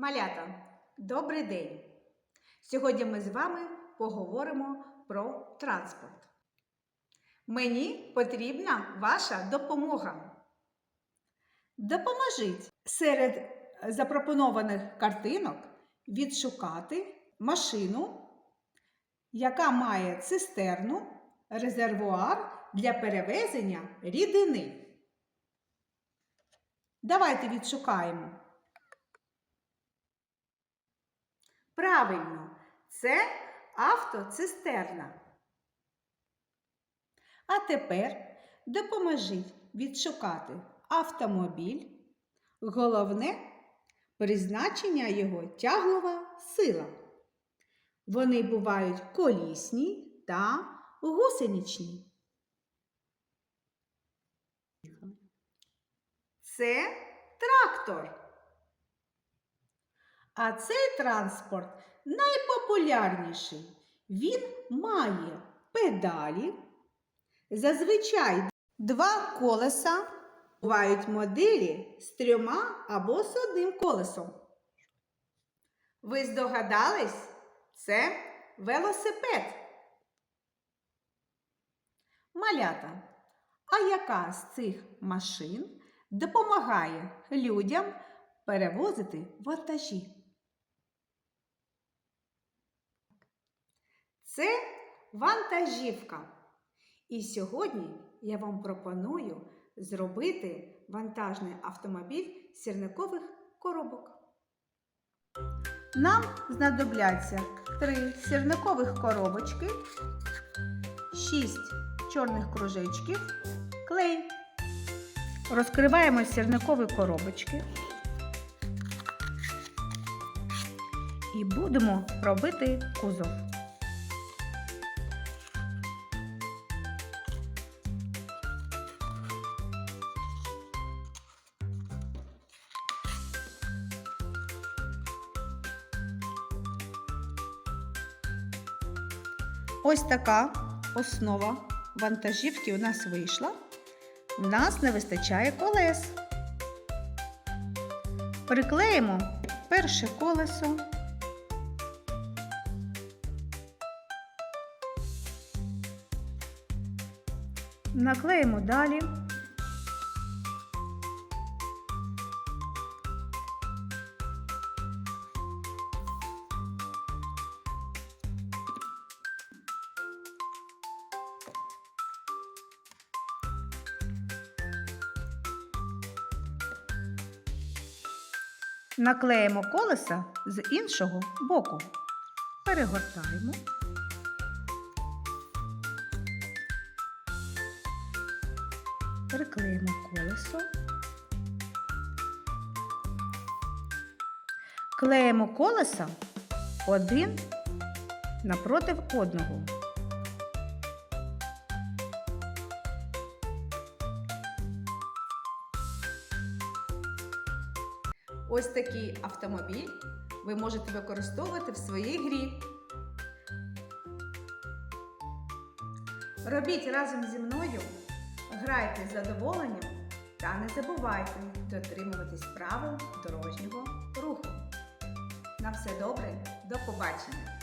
Малята, добрий день! Сьогодні ми з вами поговоримо про транспорт. Мені потрібна ваша допомога. Допоможіть серед запропонованих картинок відшукати машину, яка має цистерну, резервуар для перевезення рідини. Давайте відшукаємо. Правильно, це автоцистерна. А тепер допоможіть відшукати автомобіль. Головне призначення його тяглова сила. Вони бувають колісні та гусеничні. Це трактор. А цей транспорт найпопулярніший. Він має педалі, зазвичай два колеса, бувають моделі з трьома або з одним колесом. Ви здогадались? Це велосипед. Малята. А яка з цих машин допомагає людям перевозити вантажі? Це вантажівка. І сьогодні я вам пропоную зробити вантажний автомобіль з сірникових коробок. Нам знадобляться три сірникових коробочки, шість чорних кружечків, клей. Розкриваємо сірникові коробочки і будемо робити кузов. Ось така основа вантажівки у нас вийшла. У нас не вистачає колес. Приклеїмо перше колесо. Наклеїмо далі. Наклеїмо колеса з іншого боку. Перегортаємо. Приклеїмо колесо. Клеїмо колеса один напротив одного. Ось такий автомобіль ви можете використовувати в своїй грі. Робіть разом зі мною, грайте з задоволенням та не забувайте дотримуватись правил дорожнього руху. На все добре, до побачення!